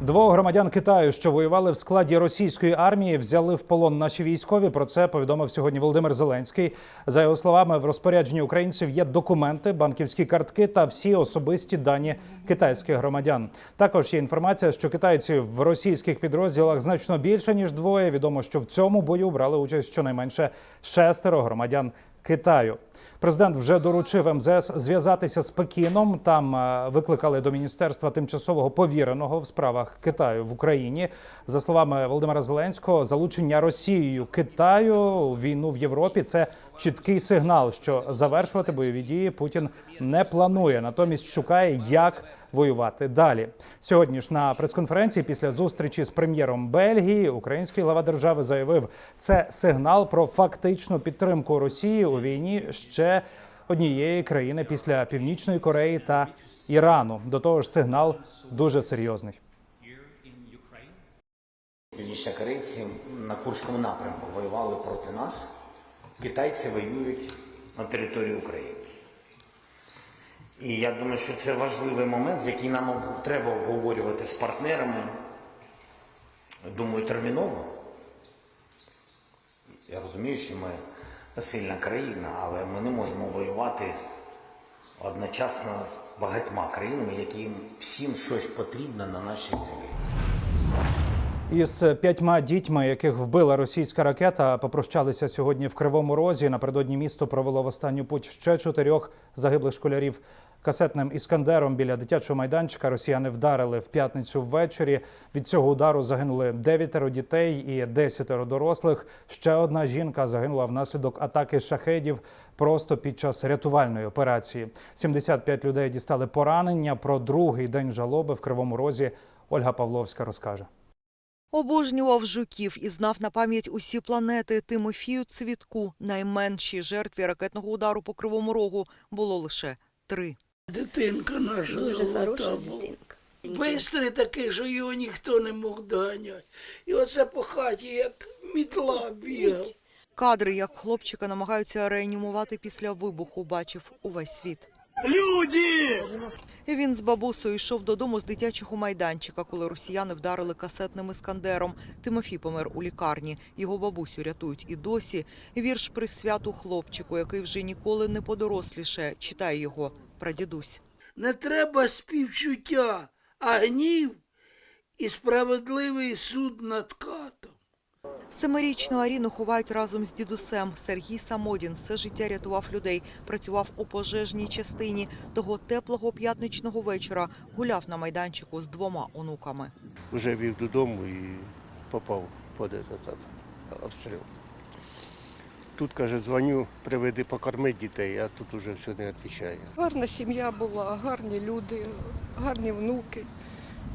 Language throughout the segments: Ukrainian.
Двох громадян Китаю, що воювали в складі російської армії, взяли в полон наші військові. Про це повідомив сьогодні Володимир Зеленський. За його словами, в розпорядженні українців є документи, банківські картки та всі особисті дані китайських громадян. Також є інформація, що китайці в російських підрозділах значно більше ніж двоє. Відомо, що в цьому бою брали участь щонайменше шестеро громадян Китаю. Президент вже доручив МЗС зв'язатися з Пекіном. Там е, викликали до міністерства тимчасового повіреного в справах Китаю в Україні. За словами Володимира Зеленського, залучення Росією Китаю у війну в Європі це чіткий сигнал, що завершувати бойові дії Путін не планує, натомість шукає, як воювати далі. Сьогодні ж на прес-конференції після зустрічі з прем'єром Бельгії український глава держави заявив, це сигнал про фактичну підтримку Росії у війні ще однієї країни після Північної Кореї та Ірану. До того ж, сигнал дуже серйозний. Північнокорейці на Курському напрямку воювали проти нас. Китайці воюють на території України. І я думаю, що це важливий момент, який нам треба обговорювати з партнерами. Думаю, терміново. Я розумію, що ми сильна країна, але ми не можемо воювати одночасно з багатьма країнами, яким всім щось потрібно на нашій землі. Із п'ятьма дітьми, яких вбила російська ракета, попрощалися сьогодні в Кривому Розі. Напередодні місто провело в останню путь ще чотирьох загиблих школярів. Касетним іскандером біля дитячого майданчика росіяни вдарили в п'ятницю ввечері. Від цього удару загинули дев'ятеро дітей і десятеро дорослих. Ще одна жінка загинула внаслідок атаки шахедів просто під час рятувальної операції. 75 людей дістали поранення. Про другий день жалоби в Кривому Розі Ольга Павловська розкаже. Обожнював жуків і знав на пам'ять усі планети. Тимофію Цвітку, найменшій жертві ракетного удару по Кривому Рогу, було лише три. Дитинка наша золота була. Бистрий такий, що його ніхто не мог доганяти. І оце по хаті, як мітла бігав. Кадри, як хлопчика намагаються реанімувати після вибуху, бачив увесь світ. Люди! Він з бабусею йшов додому з дитячого майданчика, коли росіяни вдарили касетним іскандером. Тимофій помер у лікарні. Його бабусю рятують і досі. Вірш присвяту хлопчику, який вже ніколи не подоросліше. Читає його прадідусь. Не треба співчуття, а гнів і справедливий суд над катом. Семирічну Аріну ховають разом з дідусем. Сергій Самодін все життя рятував людей, працював у пожежній частині. Того теплого п'ятничного вечора гуляв на майданчику з двома онуками. вже вів додому і попав під этот обстріл. Тут, каже, дзвоню, приведи покормити дітей, а тут уже все не відповідає. Гарна сім'я була, гарні люди, гарні внуки.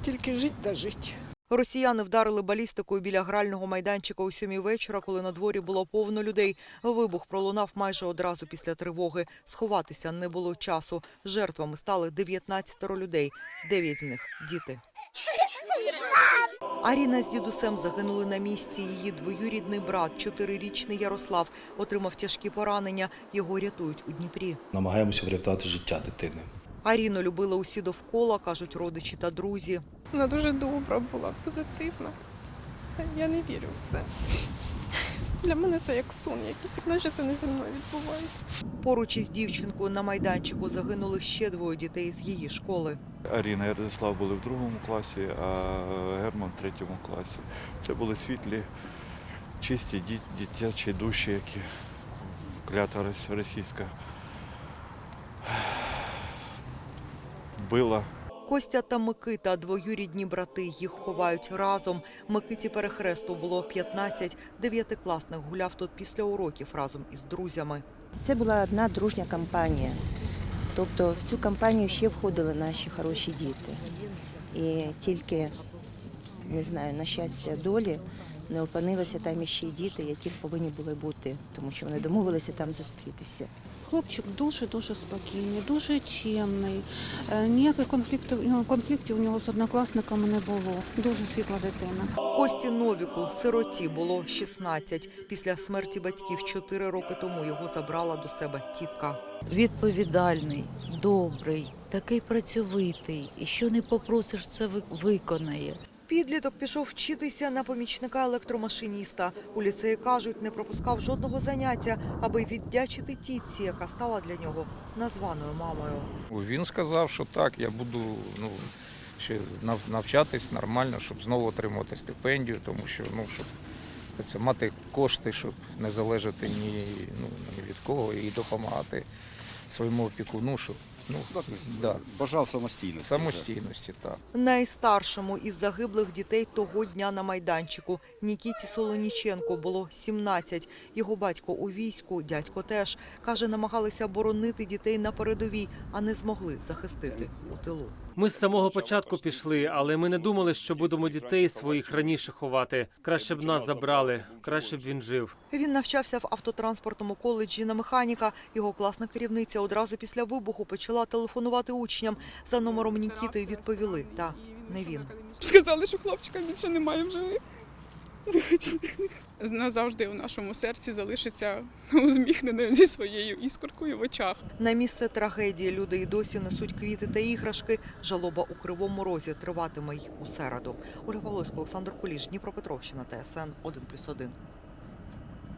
Тільки жить да жить. Росіяни вдарили балістикою біля грального майданчика у сьомій вечора, коли на дворі було повно людей. Вибух пролунав майже одразу після тривоги. Сховатися не було часу. Жертвами стали 19 людей, 9 з них – діти. Аріна з дідусем загинули на місці. Її двоюрідний брат, чотирирічний Ярослав, отримав тяжкі поранення. Його рятують у Дніпрі. намагаємося врятувати життя дитини. Аріну любили усі довкола, кажуть родичі та друзі. Вона дуже добра була, позитивна. Я не вірю в це. Для мене це як сон якийсь, як наче це не зі мною відбувається. Поруч із дівчинкою на майданчику загинули ще двоє дітей з її школи. Аріна і Радислав були в другому класі, а Герман в третьому класі. Це були світлі, чисті діт- дитячі душі, які клята російська била. Костя та Микита – двоюрідні брати. Їх ховають разом. Микиті Перехресту було 15. Дев'ятикласник гуляв тут після уроків разом із друзями. Це була одна дружня кампанія. Тобто в цю кампанію ще входили наші хороші діти. І тільки, не знаю, на щастя долі не опинилися там іще й діти, які повинні були бути, тому що вони домовилися там зустрітися. Хлопчик дуже-дуже спокійний, дуже чемний. Е, Ніяких конфліктів, ну, конфліктів у нього з однокласниками не було. Дуже світла дитина. Кості Новіку, сироті, було 16. Після смерті батьків 4 роки тому його забрала до себе тітка. Відповідальний, добрий, такий працьовитий, і що не попросиш, це ви- виконає. Підліток пішов вчитися на помічника електромашиніста. У ліцеї кажуть, не пропускав жодного заняття, аби віддячити тітці, яка стала для нього названою мамою. Він сказав, що так, я буду ну, ще навчатись нормально, щоб знову отримувати стипендію, тому що ну, щоб це, мати кошти, щоб не залежати ні, ну, ні від кого і допомагати своєму опікуну, щоб ну, да, Бажав самостійно. самостійності. Так. Найстаршому із загиблих дітей того дня на майданчику Нікіті Солоніченко було 17. Його батько у війську, дядько теж. Каже, намагалися боронити дітей на передовій, а не змогли захистити у тилу. Ми з самого початку пішли, але ми не думали, що будемо дітей своїх раніше ховати. Краще б нас забрали, краще б він жив. Він навчався в автотранспортному коледжі на механіка. Його класна керівниця одразу після вибуху почала телефонувати учням. За номером Нікіти відповіли, та не він. Сказали, що хлопчика більше немає в живих. Назавжди у нашому серці залишиться усміхнене зі своєю іскоркою в очах. На місце трагедії люди й досі несуть квіти та іграшки. Жалоба у Кривому Розі триватиме й у середу. Ольга Павловська, Олександр Куліш, Дніпропетровщина, ТСН 1+,1.